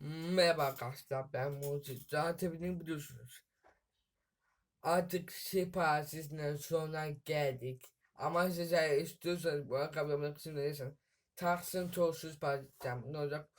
Merhaba arkadaşlar ben Mucit. Zaten beni biliyorsunuz. Artık siparişinden sonra geldik. Ama siz eğer istiyorsanız bu ayakkabıların kısımdaysanız taksın tozsuz sipariş edeceğim. Ne olacak?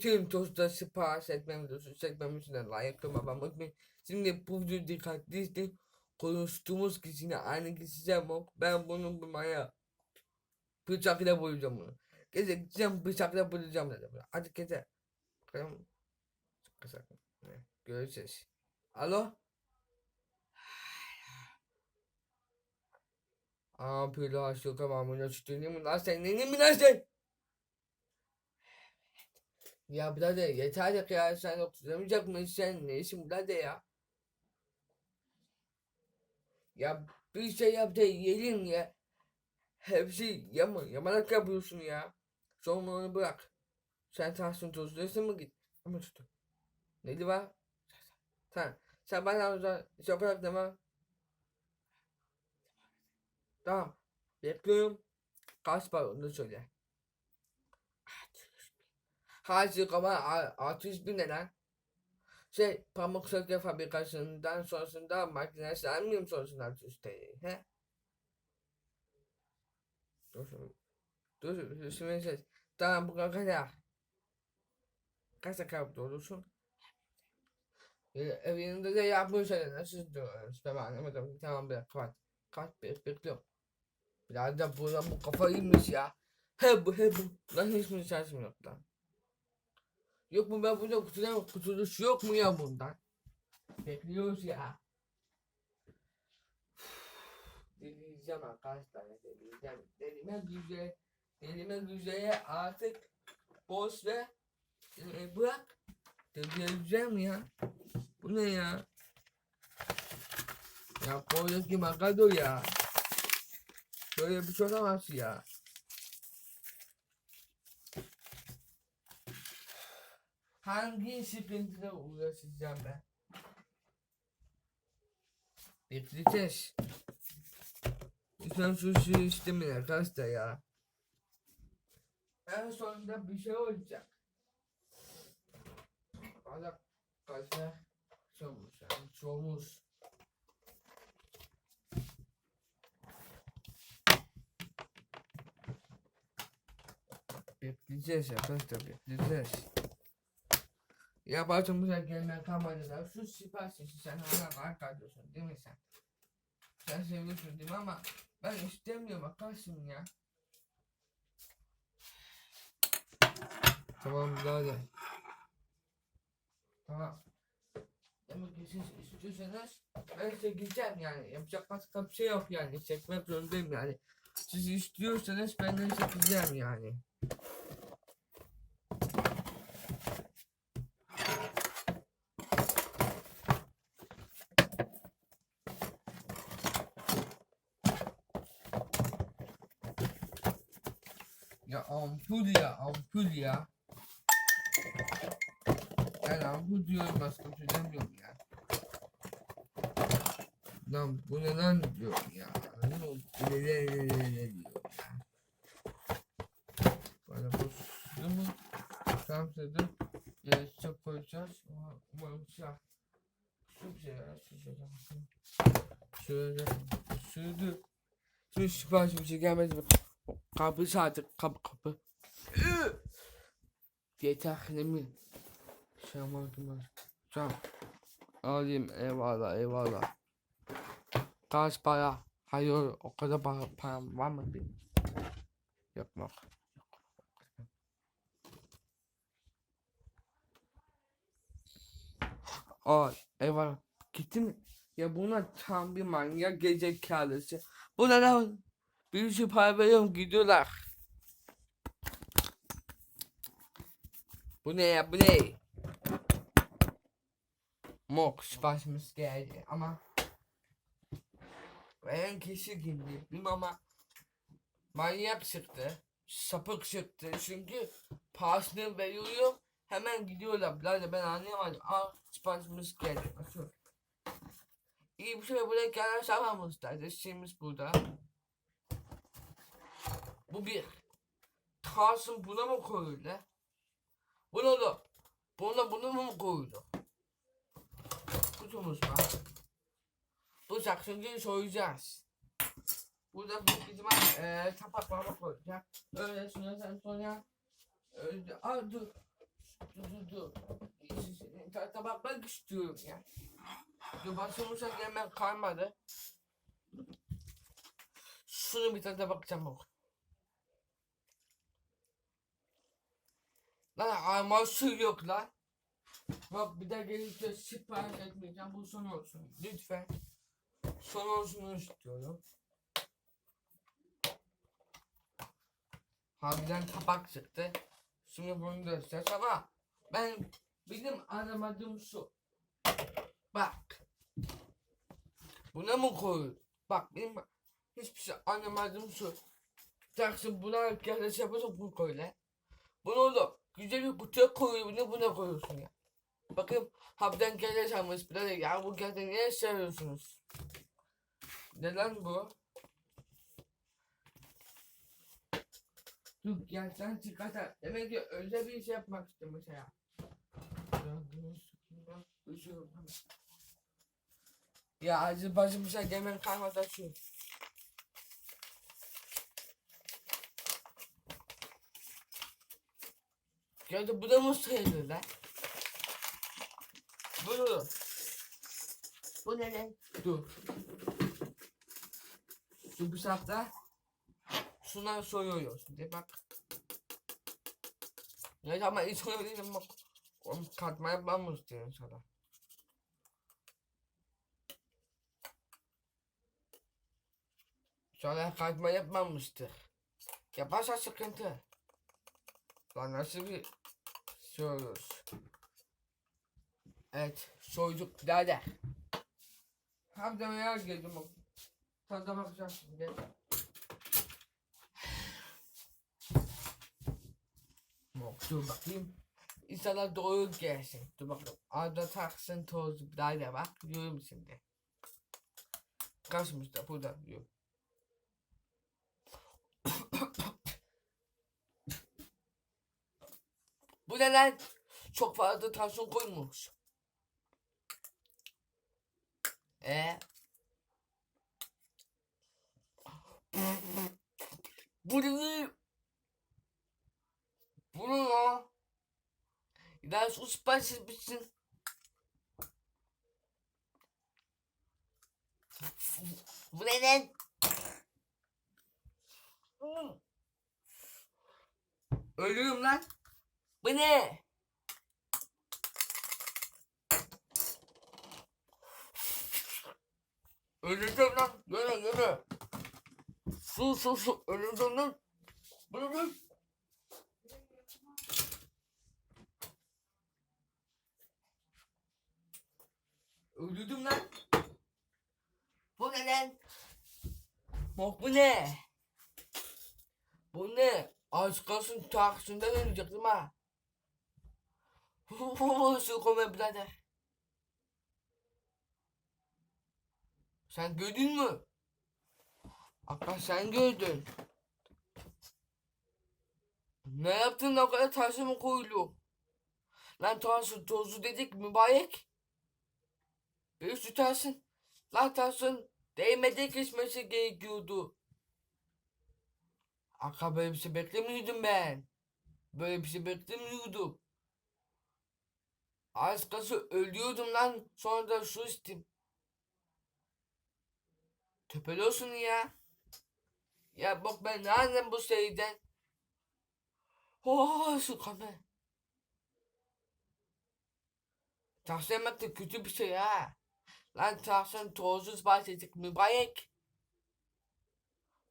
Tüm tozda sipariş etmem videosu çekmem için de like kılmam unutmayın. Şimdi bu videoyu dikkatli izleyin. Konuştuğumuz kişinin aynı kişi yok. Ben bunu bulmaya bıçakla bulacağım bunu. Gece gideceğim bıçakla bulacağım dedim. Hadi gece. Bakalım. Çok kısa. Evet, Görüşürüz. Alo? Aa pila şu kafamına çıktığını mı lan sen? Ne mi lan sen? Ya birader yeter ya ya sen oturamayacak mısın sen? Ne işin birader ya? Ya bir şey yap da yiyelim ya. Hepsi yama, yamalak yapıyorsun ya. Sonra onu bırak. Sen Tahsin Tuzlu'ya mı git? Ama tutun. Neydi var? Sen, sen o zaman iş yaparak deme. Tamam. Bekliyorum. Kaç para onu söyle. 600 bin. Hacı kama 600 bin ne? Şey pamuk söke fabrikasından sonrasında makinesi almıyorum sonrasında 600 TL. He? Dur. Dur. Tamam bu kadar. Kaç dakika olursun? Ee, evinde de yapmış öyle nasıl diyor işte ben anlamadım tamam bir kapat kapat bek bekliyorum. Biraz da bu bu kafayıymış ya. He bu he bu. Lan hiç mi şansım yok lan? Yok mu ben burada kutudan kurtuluş yok mu ya bundan? Bekliyoruz ya. Delireceğim arkadaşlar delireceğim. Delime güzel delime güzeye artık boş ve e, bırak delireceğim ya bu ne ya? Ya koydaki makado ya. Böyle bir şey olamaz ya. Hangi sıkıntıyla uğraşacağım ben? Bekleyeceğiz. Lütfen şu istemeyin arkadaşlar ya. En sonunda bir şey olacak. Valla kaçta Çoğumuş yani çoğumuş. Bekleyeceğiz arkadaşlar bekleyeceğiz. Ya başımıza gelmeyen kamerada şu sipariş işi sen hala var kardeşim değil mi sen? Sen seviyorsun değil mi ama ben istemiyorum arkadaşım ya. Tamam hadi. Tamam. Ki siz istiyorsanız ben çekeceğim yani. Yapacak başka bir şey yok yani. Çekmek zorundayım yani. Siz istiyorsanız ben de çekeceğim yani. Ya ampul ya ampul ya. Ben ampul diyorum başka bir şey demiyorum ya. Lan bu ne lan diyorum ya. Ne oldu? Ne ne ne ne ne diyor ya. Bu su mu? Tamam dedim. Ee, çok koyacağız. Umarım. Su bir şey ya. Şöyle. Suydu. Şu sipariş bir şey gelmedi. Kapı saati kapı kapı. Yeter ne mi? Var. Tamam. Alayım eyvallah eyvallah. Kaç para? Hayır o kadar para, param var mı benim? Yok yok. Aa eyvallah. Gitti mi? Ya buna tam bir manyak gerizekalısı. Buna lan bir sürü para veriyorum gidiyorlar. Bu ne ya bu ne? Mok siparişimiz geldi ama veren kişi kimdi bilmem ama manyak çıktı. Sapık çıktı çünkü parasını veriyorum hemen gidiyorlar. Birader ben anlayamadım. Aa siparişimiz geldi. Nasıl? İyi bir şey buraya gelen sabahımızdaydı. Şeyimiz burada. Bu bir. Kalsın buna mı koyuyorlar? Bunu da. Bunu da mı koyduk? Kutumuz var. Bu saksıncıyı soyacağız. Burada büyük ihtimal eee tapak mama koyacak. Öyle sonra sonra öyle Aa, dur. Dur dur dur. Ta- Tabaklar istiyorum ya. Dur başımıza hemen kalmadı. Şunu bir tane bakacağım bak. Lan arması yok lan. Bak bir daha gelirse sipariş etmeyeceğim. Bu son olsun. Lütfen. Son olsun istiyorum. Harbiden tabak çıktı. Şimdi bunu göstereceğiz ama ben benim anlamadığım şu. Bak. Buna mı koyuyor? Bak benim hiçbir şey anlamadığım şu. Taksi buna arkadaş yapıyorsa bu koyla. Bunu da güzel bir kutuya koyuyor bunu buna koyuyorsun ya. Bakın hafiften gele çalmış birader ya bu gelde niye seviyorsunuz? Neden bu? Dur gerçekten çıkartar. Demek ki özel bir şey yapmak istemiş ya. Ya acı başımıza gemen kalmadan şu. Ya da bu da mı sayılır lan? Bu ne? Bu ne lan? Dur. Şu bıçakta şundan soyuyoruz. De bak. Ya ama hiç soyuyorum bak. Oğlum katma yapmam mı istiyorsun sana? Sonra katma yapmamıştır. Yaparsa sıkıntı. Lan nasıl bir soruyoruz? Evet, soyduk birader. Hem de merak girdim. Tadına bakacağım şimdi. Bak dur bakayım. İnşallah doğru gelsin. Dur bakalım. Arda taksın tozu birader bak. Diyorum şimdi. Kaçmış da burada diyor. Bu ne lan? Çok fazla tansiyon koymuş. E Bu ne? Bu ne ya? Ya su sipariş etmişsin. Bu ne lan? Ölüyorum lan. Bu ne? Öleceğim lan. Yürü yürü. Su su su. Öleceğim lan. Ne lan? Öldürdüm lan. Bu ne lan? Bak bu ne? Bu ne? Az kalsın taksından ölecektim ha. Su kome birader. Sen gördün mü? Akka sen gördün. Ne yaptın o kadar mı koyulu? Lan taşı tozu dedik mübarek. Bir tutarsın. Lan taşın değmedi kesmesi gerekiyordu. Akka böyle bir şey beklemiyordum ben. Böyle bir şey beklemiyordum. Az kalsın ölüyordum lan. Sonra da su içtim. Tepeli olsun ya. Ya bak ben ne bu şeyden. Oh su kanı. Tahsin yemek de kötü bir şey ha. Lan tahsin tozsuz bahsedecek mübarek.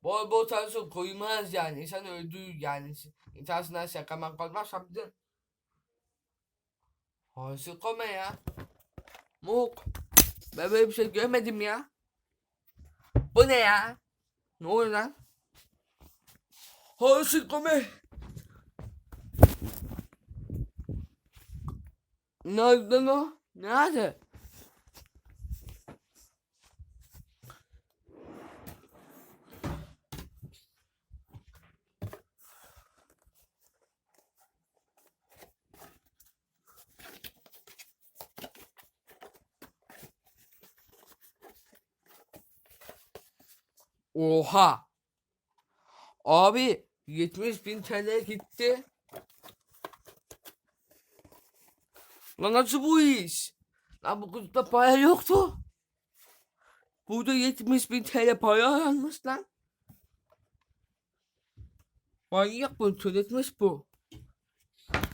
Bol bol tahsin koymaz yani. İnsan öldürür yani. Şakamak olmaz harbiden. Hasıl kome ya. Muk. Ben böyle bir şey görmedim ya. Bu ne ya? Ne oluyor lan? Hasıl kome. Nerede o? Nerede? Oha. Abi 70 bin TL gitti. Lan nasıl bu iş? Lan bu kutuda para yoktu. Burada 70 bin TL para almış lan. Manyak bu, türetmiş bu.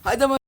Hadi ama